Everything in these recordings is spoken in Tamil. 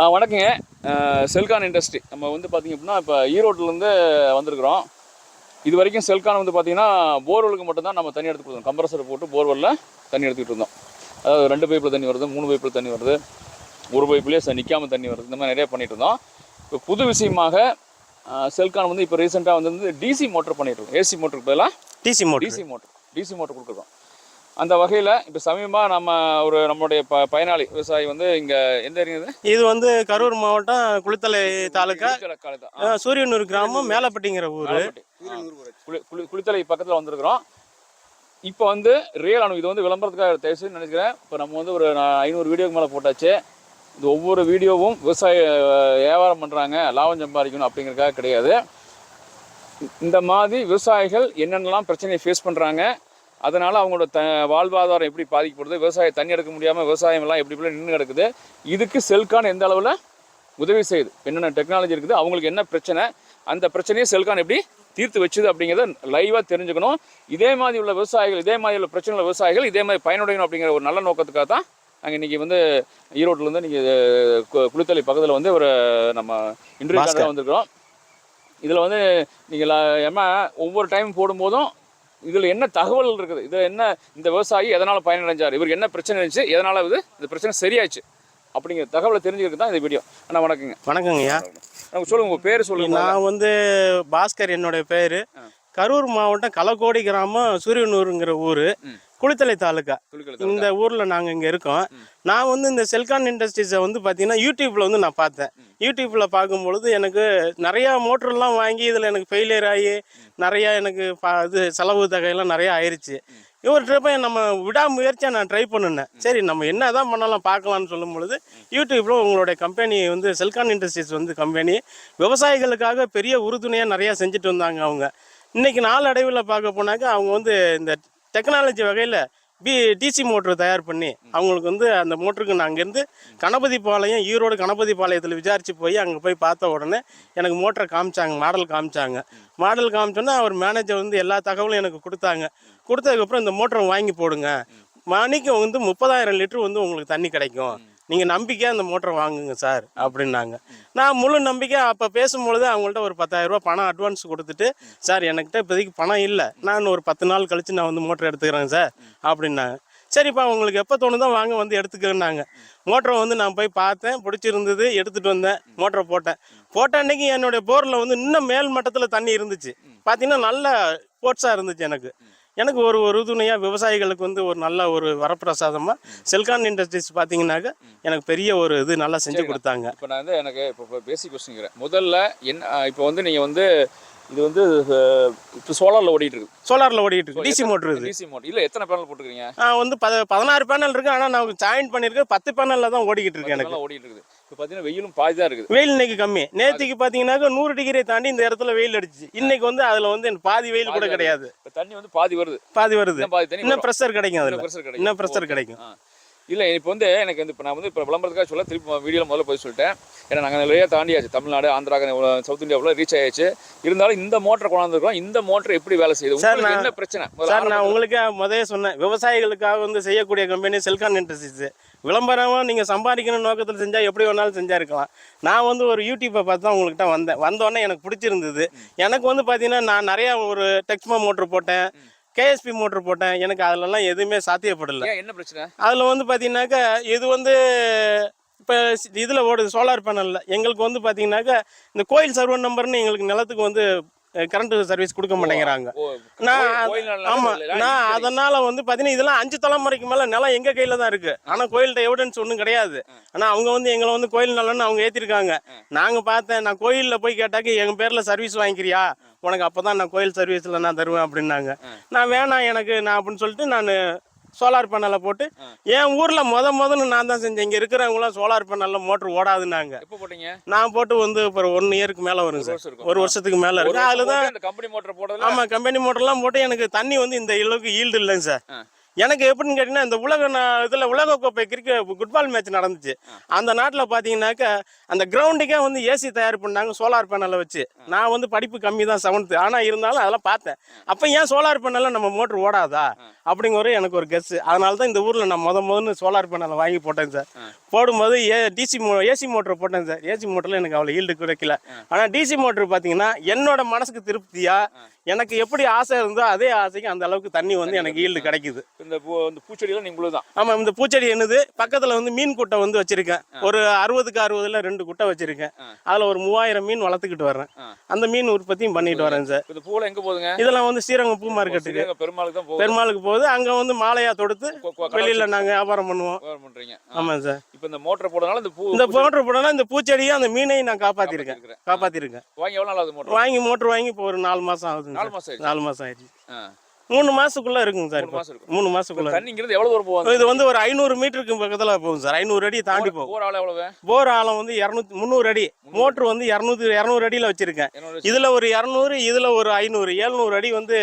ஆ, வணக்கங்க. செல்கான் இண்டஸ்ட்ரி. நம்ம வந்து பார்த்தீங்க அப்படின்னா இப்போ ஈரோட்டிலேருந்து வந்திருக்கிறோம். இது வரைக்கும் செல்கான் வந்து பார்த்தீங்கன்னா போர்வெலுக்கு மட்டும்தான் நம்ம தண்ணி எடுத்து கொடுத்தோம் கம்ப்ரஸர் போட்டு போர்வெல்லில் தண்ணி எடுத்துக்கிட்டு இருந்தோம் அதாவது ரெண்டு பைப்பில் தண்ணி வருது மூணு பைப்பில் தண்ணி வருது ஒரு பைப்லேயே நிற்காம தண்ணி வருது. இந்த மாதிரி நிறைய பண்ணிட்டு இருந்தோம். இப்போ புது விஷயமாக செல்கான் வந்து இப்போ ரீசெண்டாக வந்து டிசி மோட்டர் பண்ணிட்டு இருக்கோம். ஏசி மோட்டருக்கு பதிலாக DC motor DC motor DC motor கொடுக்குறோம். அந்த வகையில் இப்போ சமீபமாக நம்ம ஒரு நம்மளுடைய ப பயனாளி விவசாயி வந்து இங்கே எந்த ஏரியா இது? வந்து கரூர் மாவட்டம் குளித்தலை தாலுக்கா சூரியனூர் கிராமம் மேலப்பட்டிங்கிற ஊர். குளித்தலை பக்கத்தில் வந்திருக்கிறோம். இப்போ வந்து ரியல் அணு இது வந்து விளம்பரத்துக்காக தயவுசெய்து நினைக்கிறேன் இப்போ நம்ம வந்து ஒரு ஐநூறு வீடியோக்கு மேலே போட்டாச்சு. இது ஒவ்வொரு வீடியோவும் விவசாய வியாபாரம் பண்ணுறாங்க லாபம் சம்பாதிக்கணும் அப்படிங்கிறதுக்காக கிடையாது. இந்த மாதிரி விவசாயிகள் என்னென்னலாம் பிரச்சனையை ஃபேஸ் பண்ணுறாங்க அதனால் அவங்களோட த வாழ்வாதாரம் எப்படி பாதிக்கப்படுது விவசாய தண்ணி எடுக்க முடியாமல் விவசாயம் எல்லாம் எப்படி எப்படி நின்று கிடக்குது இதுக்கு செல்கான் எந்த அளவில் உதவி செய்யுது என்னென்ன டெக்னாலஜி இருக்குது அவங்களுக்கு என்ன பிரச்சனை அந்த பிரச்சனையை செல்கான் எப்படி தீர்த்து வச்சுது அப்படிங்கிறத லைவாக தெரிஞ்சுக்கணும் இதே மாதிரி உள்ள விவசாயிகள் இதே மாதிரி உள்ள பிரச்சனை உள்ள விவசாயிகள் இதே மாதிரி பயனுடையணும் அப்படிங்கிற ஒரு நல்ல நோக்கத்துக்காக தான் நாங்கள் இன்றைக்கி வந்து ஈரோட்டிலேருந்து நீங்கள் குளித்தலை பக்கத்தில் வந்து ஒரு நம்ம இன்டர்வியூ. வந்திருக்கிறோம் இதில் வந்து நீங்கள் ஏமா ஒவ்வொரு டைம் போடும்போதும் இதில் என்ன தகவல் இருக்குது? இதில் என்ன இந்த விவசாயி எதனால் பயனடைஞ்சார்? இவருக்கு என்ன பிரச்சனை இருந்துச்சு? எதனால் இது? இந்த பிரச்சனை சரியாச்சு அப்படிங்கிற தகவலை தெரிஞ்சுக்கிறது தான் இந்த வீடியோ அண்ணா வணக்கங்க. வணக்கங்கய்யா. நமக்கு சொல்லுங்க உங்கள் பேர் சொல்லுங்க. நான் வந்து பாஸ்கர் என்னுடைய பேர். கரூர் மாவட்டம் களக்கோடி கிராமம் சூரியனூருங்கிற ஊர். குளித்தலை தாலுக்கா இந்த ஊரில் நாங்கள் இங்கே இருக்கோம். நான் வந்து இந்த செல்கான் இண்டஸ்ட்ரீஸை வந்து பார்த்தீங்கன்னா யூடியூப்பில் வந்து நான் பார்த்தேன். யூடியூப்பில் பார்க்கும்பொழுது எனக்கு நிறையா மோட்டர்லாம் வாங்கி இதில் எனக்கு ஃபெயிலியர் ஆகி நிறையா எனக்கு பா இது செலவு தொகையெல்லாம் நிறையா ஆயிடுச்சு இவர்கிட்ட போய் நம்ம விடாமுயற்சியாக நான் ட்ரை பண்ணினேன். சரி நம்ம என்ன தான் பண்ணலாம் பார்க்கலாம்னு சொல்லும் பொழுது யூடியூப்பில் உங்களுடைய கம்பெனி வந்து செல்கான் இண்டஸ்ட்ரீஸ் வந்து கம்பெனி விவசாயிகளுக்காக பெரிய உறுதுணையாக நிறையா செஞ்சுட்டு வந்தாங்க அவங்க. இன்னைக்கு நாளடைவில் பார்க்க போனாக்க அவங்க வந்து இந்த டெக்னாலஜி வகையில் பி டிசி மோட்ரு தயார் பண்ணி அவங்களுக்கு வந்து அந்த மோட்டருக்கு நான் அங்கேருந்து கணபதி பாளையம் ஈரோடு கணபதி பாளையத்தில் விசாரித்து போய் அங்கே போய் பார்த்த உடனே எனக்கு மோட்டரை காமிச்சாங்க மாடல் காமிச்சாங்க. மாடல் காமிச்சோன்னா அவர் மேனேஜர் வந்து எல்லா தகவலும் எனக்கு கொடுத்தாங்க. கொடுத்ததுக்கப்புறம் இந்த மோட்டரை வாங்கி போடுங்க. மணிக்கு வந்து முப்பதாயிரம் லிட்டர் வந்து உங்களுக்கு தண்ணி கிடைக்கும். நீங்கள் நம்பிக்கையாக அந்த மோட்டரை வாங்குங்க சார் அப்படின்னாங்க. நான் முழு நம்பிக்கை அப்போ பேசும்பொழுது அவங்கள்ட்ட ஒரு பத்தாயிரரூபா பணம் அட்வான்ஸ் கொடுத்துட்டு சார் என்கிட்ட இப்போதைக்கு பணம் இல்லை. நான் ஒரு பத்து நாள் கழித்து நான் வந்து மோட்டர் எடுத்துக்கிறேன் சார் அப்படின்னாங்க. சரிப்பா உங்களுக்கு எப்போ தோணுதோ வாங்க வந்து எடுத்துக்கிறேன்னாங்க. மோட்டரை வந்து நான் போய் பார்த்தேன் பிடிச்சிருந்தது எடுத்துகிட்டு வந்தேன் மோட்டரை போட்டேன். போட்ட அன்னைக்கு என்னுடைய போரில் வந்து இன்னும் மேல் மட்டத்தில் தண்ணி இருந்துச்சு. பார்த்தீங்கன்னா நல்ல ஸ்போர்ட்ஸாக இருந்துச்சு எனக்கு. எனக்கு ஒரு உறுதுணையாக விவசாயிகளுக்கு வந்து ஒரு நல்ல ஒரு வரப்பிரசாதமாக செல்கான் இண்டஸ்ட்ரீஸ் பார்த்தீங்கன்னாக்க எனக்கு பெரிய ஒரு இது நல்லா செஞ்சு கொடுத்தாங்க. இப்போ நான் வந்து எனக்கு இப்போ பேசிக் கொஸ்டின் முதல்ல என்ன இப்போ வந்து நீங்கள் வந்து இது வந்து இப்போ சோலாரில் ஓடிட்டு இருக்கு. சோலாரில் ஓடிட்டு இருக்கு. டிசி மோட்ரு இது. டிசி மோட்டர் இல்லை எத்தனை பேனல் போட்டுருக்கீங்க? வந்து பத பதினாறு பேனல் இருக்கு. ஆனால் நான் ஜாயின் பண்ணியிருக்கேன் பத்து பேனலில் தான் ஓடிக்கிட்டு இருக்கு எனக்கு. ஓடிட்டு இருக்குது. இப்போ பார்த்தீங்கன்னா வெயிலும் பாதி தான் இருக்குது. வெயில் இன்னைக்கு கம்மி. நேற்றுக்கு பார்த்தீங்கன்னா நூறு டிகிரியை தாண்டி இந்த இடத்துல வெயில் அடிச்சு இன்னைக்கு வந்து அதில் வந்து பாதி வெயில் கூட கிடையாது. இப்போ தண்ணி வந்து பாதி வருது. பாதி வருது. இன்னும் பாதி தண்ணி இன்னும் ப்ரெஷர் கிடைக்கும் அதில். இன்னும் pressure கிடைக்கும். இன்னும் ப்ரெஷர் கிடைக்கும். இல்லை இப்போ வந்து எனக்கு வந்து இப்போ நான் வந்து இப்போ விளம்பரத்துக்காக சொல்ல திருப்பி வீடியோ முதல்ல போய் சொல்லிட்டேன். ஏன்னா நாங்கள் நிறைய தாண்டியாச்சு. தமிழ்நாடு ஆந்திரா சவுத் இந்தியாவில் ரீச் ஆயாச்சு. இருந்தாலும் இந்த மோட்டரை கொண்டாந்துருக்கோம் இந்த மோட்டர் எப்படி வேலை செய்யுது? சார், என்ன பிரச்சனை? சார் நான் உங்களுக்கு முதல்ல சொன்னேன். விவசாயிகளுக்காக வந்து செய்யக்கூடிய கம்பெனி செல்கான் இண்டஸ்ட்ரீஸ் விளம்பரமாக நீங்கள் சம்பாதிக்கணும் நோக்கத்தில் செஞ்சால் எப்படி வேணாலும் செஞ்சா இருக்கலாம். நான் வந்து ஒரு யூடியூப்பை பார்த்து தான் உங்கள்கிட்ட வந்தேன். வந்தோடனே எனக்கு பிடிச்சிருந்தது. எனக்கு வந்து பார்த்தீங்கன்னா நான் நிறையா ஒரு டெக்ஸ்மோ மோட்ரு போட்டேன். கேஎஸ்பி மோட்ரு போட்டேன். எனக்கு அதிலலாம் எதுவுமே சாத்தியப்படலை. என்ன பிரச்சனை? அதில் வந்து பார்த்தீங்கன்னாக்கா இது வந்து இப்போ இதில் ஓடுது சோலார் பேனலில் எங்களுக்கு வந்து பார்த்தீங்கன்னாக்கா இந்த கோயில் சர்வர் நம்பர்னு எங்களுக்கு நிலத்துக்கு வந்து கரண்ட் சர்வீஸ் கொடுக்க மாட்டேங்கிறாங்க. நான் கோயில்- கோயில் நல்லா ஆமா இல்லை. நான் அதனால வந்து பாத்தீங்கன்னா இதெல்லாம் அஞ்சு தலைமுறைக்கு மேல நிலம் எங்க கையில தான் இருக்கு. ஆனா கோயில்கிட்ட எவிடன்ஸ் ஒன்றும் கிடையாது. ஆனா அவங்க வந்து எங்களை வந்து கோயில் நலன்னு அவங்க ஏத்திருக்காங்க. நாங்க பார்த்தேன் நான் கோயில்ல போய் கேட்டாக்க எங்க பேர்ல சர்வீஸ் வாங்கிக்கிறியா? உனக்கு அப்பதான் நான் கோயில் சர்வீஸ்ல நான் தருவேன் அப்படின்னாங்க. நான் வேணாம் எனக்கு நான் அப்படின்னு சொல்லிட்டு நான் சோலார் பேனலை போட்டு என் ஊர்ல முத முதல்ல நான் தான் செஞ்சேன். இங்க இருக்கிறவங்களாம் சோலார் பேனல்ல மோட்டர் ஓடாதுன்னாங்க. எப்போ போட்டீங்க? நான் போட்டு வந்து இப்போ ஒன் இயருக்கு மேல வரும் சார். ஒரு வருஷத்துக்கு மேல இருக்கு அதுல தான் கம்பெனி மோட்டர் போட்டதுல ஆமா கம்பெனி மோட்டர்லாம் போட்டு எனக்கு தண்ணி வந்து இந்த அளவுக்கு ஈல்டு இல்லைங்க சார். எனக்கு எப்படின்னு கேட்டிங்கன்னா இந்த உலக இதுல உலக கோப்பை கிரிக்கெட் ஃபுட்பால் மேட்ச் நடந்துச்சு அந்த நாட்டில் பார்த்தீங்கன்னாக்கா அந்த கிரவுண்டுக்கே வந்து ஏசி தயார் பண்ணாங்க சோலார் பேனலை வச்சு. நான் வந்து படிப்பு கம்மி தான் செவன்த்து ஆனால் இருந்தாலும் அதெல்லாம் பார்த்தேன். அப்போ ஏன் சோலார் பேனலில் நம்ம மோட்ரு ஓடாதா? அப்படிங்கிற எனக்கு ஒரு கெஸ்ஸு அதனால தான் இந்த ஊரில் நான் முத முதல்ல சோலார் பேனலை வாங்கி போட்டேன் சார் போடும்போது ஏ டிசி மோ ஏசி மோட்டர் போட்டேன் சார் ஏசி மோட்டரில் எனக்கு அவ்வளோ ஈல்டு கிடைக்கல. ஆனால் டிசி மோட்டர் பார்த்தீங்கன்னா என்னோட மனசுக்கு திருப்தியா? எனக்கு எப்படி ஆசை இருந்தோ அதே ஆசைக்கு அந்த அளவுக்கு தண்ணி வந்து எனக்கு ஈல்டு கிடைக்குது. இந்த பூ இந்த பூச்செடியெல்லாம் நீங்களும் தான் ஆமாம் இந்த பூச்செடி என்னது? பக்கத்தில் வந்து மீன் குட்டை வந்து வச்சிருக்கேன். ஒரு அறுபதுக்கு அறுபதுல ரெண்டு குட்டை வச்சிருக்கேன். அதில் ஒரு மூவாயிரம் மீன் வளர்த்துக்கிட்டு வரேன் ஆ. அந்த மீன் உற்பத்தியும் பண்ணிட்டு வரேன் சார். இந்த பூவில் எங்கே போகுதுங்க? இதெல்லாம் வந்து ஸ்ரீரங்கம் பூ மார்க்கெட்டுக்கு. பெருமாளுக்கு தான் பெருமாளுக்கு போகுது. அங்கே வந்து மாலையா தொடுத்து வெளியில் நாங்கள் வியாபாரம் பண்ணுவோம். ஆ. ஆமாம் சார். இப்போ இந்த மோட்டர் போடுறதுனால இந்த பூ இந்த மோட்டர் போடலாம் இந்த பூச்செடியும் அந்த மீனையும் நான் காப்பாற்றிருக்கேன். காப்பாற்றிருக்கேன் வாங்கி எவ்வளோ நாள் ஆகுது மோட்டர்? வாங்கி மோட்டர் வாங்கி இப்போ ஒரு நாலு மாதம் ஆகுதுங்க நாலு ஆயிடுச்சு. நாலு மாதம் ஆயிடுச்சு. மூணு மாசத்துக்குள்ள இருக்குங்க சார் மூணு மாசத்துக்குள்ள தண்ணிங்கிறது எவ்வளோ தூரம் போகுது இது வந்து ஒரு ஐநூறு மீட்டருக்கு பக்கத்தில் போகும் சார். ஐநூறு அடி தாண்டி போகும். போர் ஆள் எவ்வளவு? போர் ஆழம் வந்து இரநூத்தி முந்நூறு அடி. மோட்ரு வந்து இரநூத்தி இரநூறு அடியில் வச்சிருக்கேன். இதுல ஒரு இரநூறு இதுல ஒரு ஐநூறு எழுநூறு அடி வந்து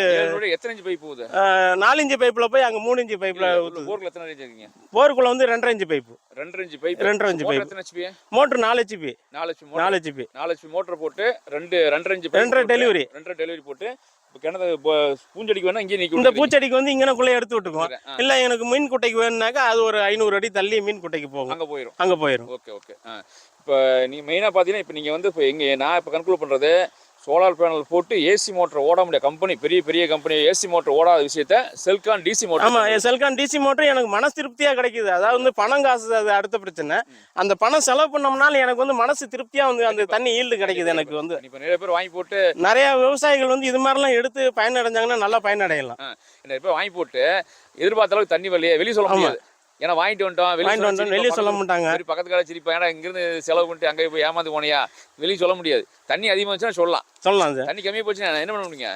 எத்தனை இன்ச்சு பைப் போகுது அஹ், நாலு இன்ச்சு பைப்ல போய் அங்க மூணு இன்ச்சு பைப்ல உள்ள போர்ல எத்தனை ரேஞ்ச் இருக்கீங்க போருக்குள்ள வந்து ரெண்டரை இன்ச்சு பைப்பு ரெண்டரை இன்ச்சு பைப் ரெண்டரை இன்ச்சு மோட்டர் பைப் எத்தனை ஹெச்பி மோட்ரு நாலு ஹெச்பி நாலு ஹெச்பி மோட்டர் நாலு ஹெச்பி நாலு ஹெச்பி மோட்டர் போட்டு ரெண்டு ரெண்டரை இன்ச்சு ரெண்டரை delivery. ரெண்டரை டெலிவரி போட்டு ப- பூஞ்செடிக்கு வேணா இங்கே நிற்க இந்த பூச்செடிக்கு வந்து இங்கனக்குள்ளே எடுத்து விட்டுக்குவோம். ஆ. இல்ல எனக்கு மீன் குட்டைக்கு வேணும்னாக்கா அது ஒரு ஐநூறு அடி தள்ளி மீன் குட்டைக்கு போகும். அங்கே போயிடும் அங்க போயிடும் ஓகே ஓகே. இப்போ நீ மெயினாக பார்த்தீங்கன்னா இப்போ நீங்கள் வந்து இப்போ எங்கே நான் இப்போ கன்க்ளூட் பண்ணுறது சோலார் பேனல் போட்டு ஏசி மோட்டர் ஓட முடிய கம்பெனி பெரிய பெரிய கம்பெனி. ஏசி மோட்டர் ஓடாத விஷயத்த செல்கான் டிசி மோட்டர் ஆமா செல்கான் டிசி மோட்டர் எனக்கு மனசு திருப்தியா கிடைக்குது. அதாவது வந்து பணம் காசு அது அடுத்த பிரச்சனை. அந்த பணம் செலவு பண்ணோம்னால எனக்கு வந்து மனசு திருப்தியா வந்து அந்த தண்ணி ஈல்டு கிடைக்குது எனக்கு வந்து. இப்போ நிறைய பேர் வாங்கி போட்டு நிறைய விவசாயிகள் வந்து இது மாதிரிலாம் எடுத்து பயனடைஞ்சாங்கன்னா நல்லா பயனடையலாம். நிறைய பேர் வாங்கி போட்டு எதிர்பார்த்த அளவுக்கு தண்ணி வரலையே. வெளியே சொல்ல முடியாது. ஏன்னா வாங்கிட்டு வந்துட்டோம் வெளிய சிரிப்பா வெளியே சொல்ல மாட்டாங்க. சரி பக்கத்து கடை சிரிப்பா. ஏன்னா இங்கிருந்து செலவு பண்ணிட்டு அங்கே போய் ஏமாந்து போனியா? வெளியே சொல்ல முடியாது. தண்ணி அதிகமாக வச்சுன்னா சொல்லலாம். சொல்லலாம் சார். தண்ணி கம்மியாக போச்சுன்னா என்ன பண்ண முடியுங்க.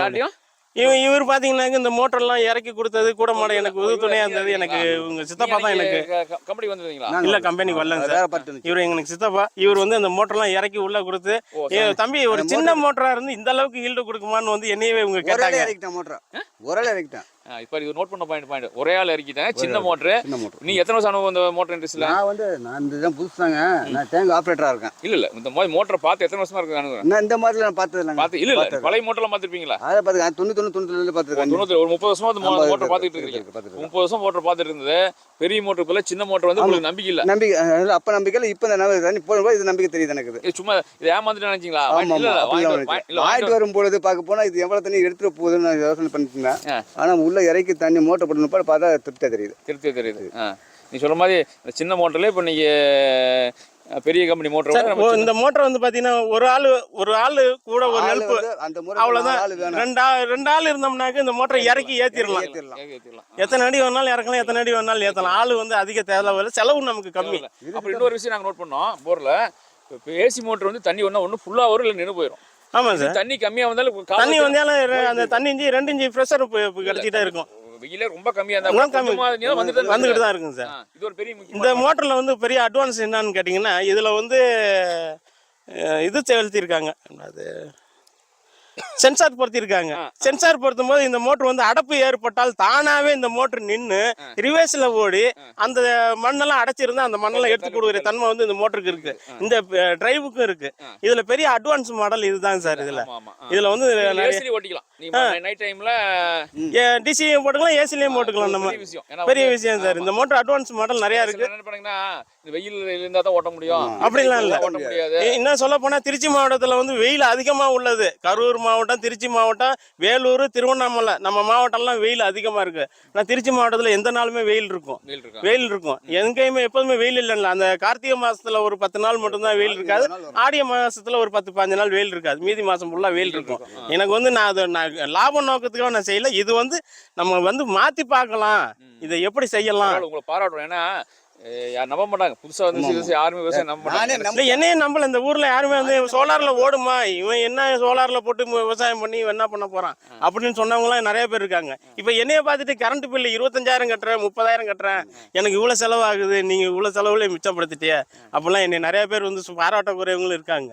யார்ட்டையும் இவன் இவர் பாத்தீங்கன்னாக்க இந்த மோட்டர்லாம் இறக்கி கொடுத்தது கூட மாட எனக்கு உறுதுணையா இருந்தது. எனக்கு உங்க சித்தப்பா தான் எனக்கு கம்பெனி வந்துருந்தீங்களா இல்ல கம்பெனிக்கு வரலங்க சார். இவர் எங்களுக்கு சித்தப்பா. இவர் வந்து அந்த மோட்டர்லாம் இறக்கி உள்ள கொடுத்து தம்பி ஒரு சின்ன மோட்டரா இருந்து இந்த அளவுக்கு ஈல்டு கொடுக்குமான்னு வந்து என்னையவே இவங்க கேட்டாங்க. இறக்கிட்டேன் மோட்டர் ஒரு ஆளே இறக்கிட்டேன். இப்போ இது நோட் பண்ண பாயிண்ட் பாயிண்ட் ஒரே ஆள் இறக்கிட்டேன். சின்ன மோட்ரு சின்ன மோட்டர் நீ எத்தனை வருஷம் அனுபவம் இந்த மோட்டர் இண்டஸ்ட்ரியில் நான் வந்து நான் இந்த தான் புதுசாங்க நான் டேங்க் ஆப்ரேட்டரா இருக்கேன். இல்ல இல்ல. இந்த மாதிரி மோட்டரை பார்த்து எத்தனை வருஷமா இருக்கு அனுபவம்? நான் இந்த மாதிரி நான் பார்த்தது இல்லைங்க பார்த்து இல்ல இல்ல. பழைய மோட்டர்லாம் பார்த்துருப்பீங்களா? அதை பார்த்துக்கேன் தொண்ணூத்தி ஒன்று தொண்ணூத்தி பார்த்துருக்கேன். தொண்ணூத்தி ஒரு முப்பது வருஷமா அந்த மோட்டர் பார்த்துட்டு இருக்கு, இருக்கீங்க. முப்பது வருஷம் மோட்டர் பார்த்துட்டு இருந்தது. பெரிய மோட்டர் போல சின்ன மோட்டர் வந்து உங்களுக்கு நம்பிக்கை இல்ல. நம்பிக்கை அப்ப நம்பிக்கை இல்லை இப்போ தண்ணி போகும்போது இது நம்பிக்கை தெரியுது எனக்கு. சும்மா இது ஏமாந்துட்டு நினைச்சீங்களா? இல்ல இல்ல வாங்கிட்டு அப்படிலாம் வர- வாங்கி- இல்ல. வாங்கிட்டு வாங்கிட்டு வரும் பொழுது பார்க்க போனா இது எவ்வளவு தண்ணி எடுத்துட்டு போகுதுன்னு நான் யோசனை பண்ணிட்டு இருந்தேன் ஆ. ஆனா உள்ள இறக்கி தண்ணி மோட்டர் போட்டு பார்த்தா திருப்தியா தெரியுது. திருப்தி தெரியுது. ஆ. நீ சொல்ற மாதிரி இந்த சின்ன மோட்டர்ல இப்ப நீங்க அஹ், பெரிய கம்பெனி மோட்டர் இந்த மோட்டர் வந்து பாத்தீங்கன்னா ஒரு ஆளு ஒரு ஆளு கூட ஒரு வந்து அந்த வேணும் ரெண்டு ஆள் ரெண்டு ஆள் இருந்தோம்னாக்க இந்த மோட்டரை இறக்கி. ஏத்திடலாம் எத்தனை அடி வேணாலும் இறக்கலாம் எத்தனை அடி வேணாலும் ஏத்தலாம். ஆளு வந்து அதிக தேவை செலவு நமக்கு கம்மி. அப்புறம் இன்னொரு விஷயம் நாங்க நோட் பண்ணோம். போர்ல இப்போ ஏசி மோட்டர் வந்து தண்ணி ஒண்ணா ஒண்ணு ஃபுல்லா வரும் இல்ல நின்று போயிடும் ஆமா சார். தண்ணி கம்மியா வந்தாலும் தண்ணி வந்தாலும் அந்த தண்ணி இஞ்சி ரெண்டு இஞ்சி ப்ரெஷர் கிடைச்சிட்டே இருக்கும். வெயிலே ரொம்ப கம்மியா இருந்தா வந்துகிட்டு. தான் இருக்குங்க சார். இது ஒரு பெரிய இந்த மோட்டர்ல வந்து பெரிய அட்வான்ஸ் என்னன்னு கேட்டிங்கன்னா இதுல வந்து இது செலுத்தியிருக்காங்க. அது சென்சார் பொருத்திருக்காங்க சென்சார் பொருத்தும் போது இந்த மோட்டர் வந்து அடப்பு ஏற்பட்டால் தானாவே இந்த மோட்டர் நின்று ரிவர்ஸ்ல ஓடி அந்த மண்ணெல்லாம் அடைச்சிருந்தா அந்த மண்ணெல்லாம் எடுத்து கொடுக்குற தன்மை வந்து இந்த மோட்டருக்கு இருக்கு. இந்த டிரைவுக்கும் இருக்கு. இதுல பெரிய அட்வான்ஸ் மாடல் இதுதான் சார் இதுல. இதுல வந்து டிசியும் போட்டுக்கலாம் ஏசிலையும் போட்டுக்கலாம் நம்ம. பெரிய விஷயம். சார். இந்த மோட்டர் அட்வான்ஸ் மாடல் நிறைய இருக்கு. என்ன வெயில் இருந்தா தான் ஓட்ட முடியும். அப்படிலாம் இல்ல. ஓட்ட முடியாது. இ- இன்னும் சொல்ல போனா திருச்சி மாவட்டத்துல வந்து வெயில் அதிகமா உள்ளது. கரூர் மாவட்டம் திருச்சி மாவட்டம் வேலூர் திருவண்ணாமலை. நம்ம மாவட்டம்லாம் வெயில் அதிகமா இருக்கு. நான் திருச்சி மாவட்டத்துல எந்த நாளுமே வெயில் இருக்கும். வெயில் இருக்கா? வெயில் இருக்கும். எங்கேயுமே எப்போதுமே வெயில் இல்லைல்ல. அந்த கார்த்திகை மாசத்துல ஒரு பத்து நாள் மட்டும்தான் வெயில் இருக்காது. ஆடிய மாசத்துல ஒரு பத்து பாஞ்சு நாள் வெயில் இருக்காது. மீதி மாசம் ஃபுல்லா வெயில் இருக்கும். எனக்கு வந்து நான் அதை நான் லாப நோக்கத்துக்காக நான் செய்யல. இது வந்து நம்ம வந்து மாத்தி பார்க்கலாம். இதை எப்படி செய்யலாம்? உங்களை பாராட்டுறோம். ஏன்னா யார் நம்ப மாட்டாங்க. புதுசா வந்து விவசாயம் யாருமே விவசாயம் நம்ப மாட்டாங்க. நம்ப இல்லை என்னையே நம்பல. இந்த ஊர்ல யாருமே வந்து சோலார்ல ஓடுமா? இவன் என்ன சோலார்ல போட்டு விவசாயம் பண்ணி இவன் என்ன பண்ண போறான்? அப்படின்னு சொன்னவங்களாம் நிறைய பேர் இருக்காங்க. இப்போ என்னைய பார்த்துட்டு கரண்ட் பில்லு இருபத்தஞ்சாயிரம் கட்டுறேன் முப்பதாயிரம் கட்டுறேன். எனக்கு இவ்வளோ செலவாகுது நீங்க இவ்வளோ செலவுல மிச்சப்படுத்திட்டியே? அப்படிலாம் என்னை நிறைய பேர் வந்து பாராட்டக்குறையவங்களும் இருக்காங்க.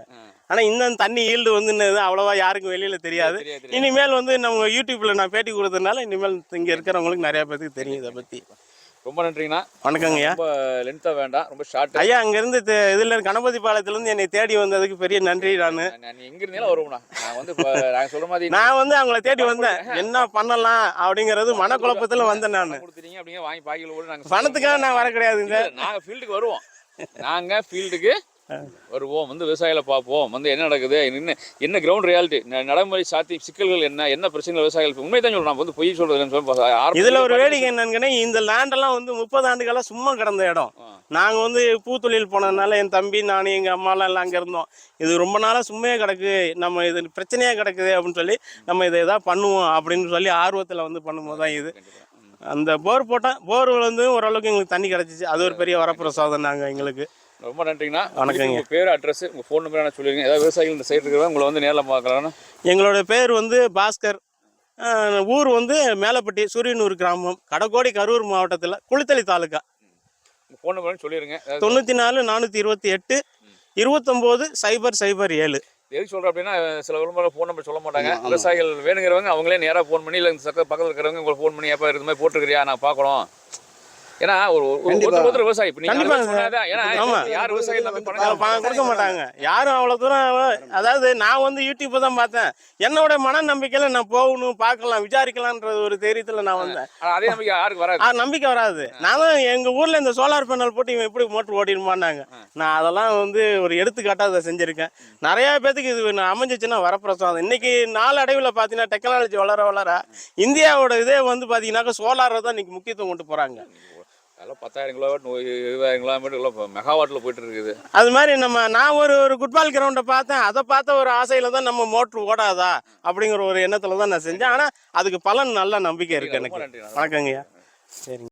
ஆனா இன்னும் தண்ணி ஈல்டு வந்து என்னது அவ்வளவா யாருக்கும் வெளியில தெரியாது. இனிமேல் வந்து நம்ம யூடியூப்ல நான் பேட்டி கொடுத்ததுனால இனிமேல் இங்க இருக்கிறவங்களுக்கு நிறைய பேருக்கு தெரியும் இதை பத்தி. ரொம்ப நன்றிங்கண்ணா. வணக்கங்கய்யா. ரொம்ப லென்த்தா வேண்டாம் ரொம்ப ஷார்ட் ஐயா அங்கிருந்து இதுல கணபதி பாளையத்துல இருந்து என்னை தேடி வந்ததுக்கு பெரிய நன்றி நான். நான் எங்க இருந்தாலும் வருவோம்ண்ணா. நான் வந்து இப்போ நாங்க சொல்ற மாதிரி நான் வந்து அவங்கள தேடி வந்தேன். என்ன பண்ணலாம் அப்படிங்கிறது மனக்குழப்பத்துல வந்தேன் நான். கொடுத்துட்டீங்க அப்படிங்க வாங்கி பாக்கில போட்டு நாங்க பணத்துக்காக நான் வர கிடையாதுங்க இல்ல, நாங்க ஃபீல்டுக்கு வருவோம். நாங்க ஃபீல்டுக்கு வருவோம் வந்து விவசாயிகளை பார்ப்போம் வந்து என்ன நடக்குது என்ன என்ன கிரவுண்ட் ரியாலிட்டி நடைமுறை சாத்தி சிக்கல்கள் என்ன என்ன பிரச்சனைகள் விவசாயிகள் உண்மை தான் சொல்றோம் வந்து பொய் சொல்றது இதுல ஒரு வேடிக்கை என்னன்னு இந்த லேண்ட் எல்லாம் வந்து முப்பது ஆண்டுகளா சும்மா கிடந்த இடம். நாங்க வந்து பூத்தொழில் போனதுனால என் தம்பி நான் எங்க அம்மாலாம் எல்லாம் அங்க இருந்தோம். இது ரொம்ப நாளா சும்மையே கிடக்கு நம்ம இது பிரச்சனையா கிடக்குது அப்படின்னு சொல்லி நம்ம இதை ஏதாவது பண்ணுவோம் அப்படின்னு சொல்லி ஆர்வத்துல வந்து பண்ணும்போது தான் இது. அந்த போர் போட்டா போர் வந்து ஓரளவுக்கு எங்களுக்கு தண்ணி கிடைச்சிச்சு. அது ஒரு பெரிய வரப்பிரசாதம் நாங்க எங்களுக்கு. ரொம்ப நன்றிங்கண்ணா. வணக்கங்க. உங்க பேர் அட்ரஸ் உங்க ஃபோன் நம்பர் என்ன சொல்லிருங்க ஏதாவது விவசாயிகள் இந்த சைடு இருக்கிறவங்க உங்களை வந்து நேரில் பார்க்கலாம்னா எங்களோட பேர் வந்து பாஸ்கர். ஊர் வந்து மேலப்பட்டி சூரியனூர் கிராமம் கடக்கோடி கரூர் மாவட்டத்தில் குளித்தலை தாலுக்கா. ஃபோன் நம்பர் சொல்லிருங்க. அதாவது தொண்ணூற்றி நாலு நானூற்றி இருபத்தி எட்டு இருபத்தொம்போது சைபர் சைபர் ஏழு. எதுக்கு சொல்றேன் அப்படின்னா சில விளம்பரம் ஃபோன் நம்பர் சொல்ல மாட்டாங்க. விவசாயிகள் வேணுங்கிறவங்க அவங்களே நேரா ஃபோன் பண்ணி இல்லை இந்த பக்கத்தில் இருக்கிறவங்க உங்களுக்கு ஃபோன் பண்ணி எப்போ இது மாதிரி போட்டுருக்கிறியா? நான் பார்க்கணும். ஏன்னா ஒரு. ஒருத்தர் விவசாயி. யார் பணம் கொடுக்க மாட்டாங்க. யாரும் அவ்வளோ தூரம் அதாவது நான் வந்து யூடியூப்பை தான் பார்த்தேன். என்னோட மன நம்பிக்கையில் நான் போகணும் பார்க்கலாம் விசாரிக்கலான்ற ஒரு தைரியத்தில் நான் வந்தேன். அதே நம்பிக்கை யாருக்கு வராது? நம்பிக்கை வராது. நானும் எங்கள் ஊரில் இந்த சோலார் பேனல் போட்டு இவன் எப்படி மோட்டர் ஓட்டிடுமான்னாங்க. நான் அதெல்லாம் வந்து ஒரு எடுத்துக்காட்டாக அதை செஞ்சுருக்கேன். நிறையா பேத்துக்கு இது நான் அமைஞ்சிச்சுன்னா வரப்பிரசாதம். இன்னைக்கு நாளடைவில் பார்த்தீங்கன்னா டெக்னாலஜி வளர வளர இந்தியாவோட இதே வந்து பார்த்தீங்கன்னாக்கா சோலாரை தான் இன்னைக்கு முக்கியத்துவம் கொண்டு போகிறாங்க அதெல்லாம் பத்தாயிரம் கிலோவாட் இருபதாயிரம் கிலோமீட்டர் மெகாவாட்டில் போயிட்டு இருக்குது அது மாதிரி நம்ம நான் ஒரு ஒரு ஃபுட்பால் கிரவுண்டை பார்த்தேன். அதை பார்த்த ஒரு ஆசையில் தான் நம்ம மோட்ரு ஓடாதா அப்படிங்கிற ஒரு எண்ணத்தில் தான் நான் செஞ்சேன். ஆனால் அதுக்கு பலன் நல்ல நம்பிக்கை இருக்கு ரொம்ப எனக்கு. வணக்கங்கய்யா. சரிங்க.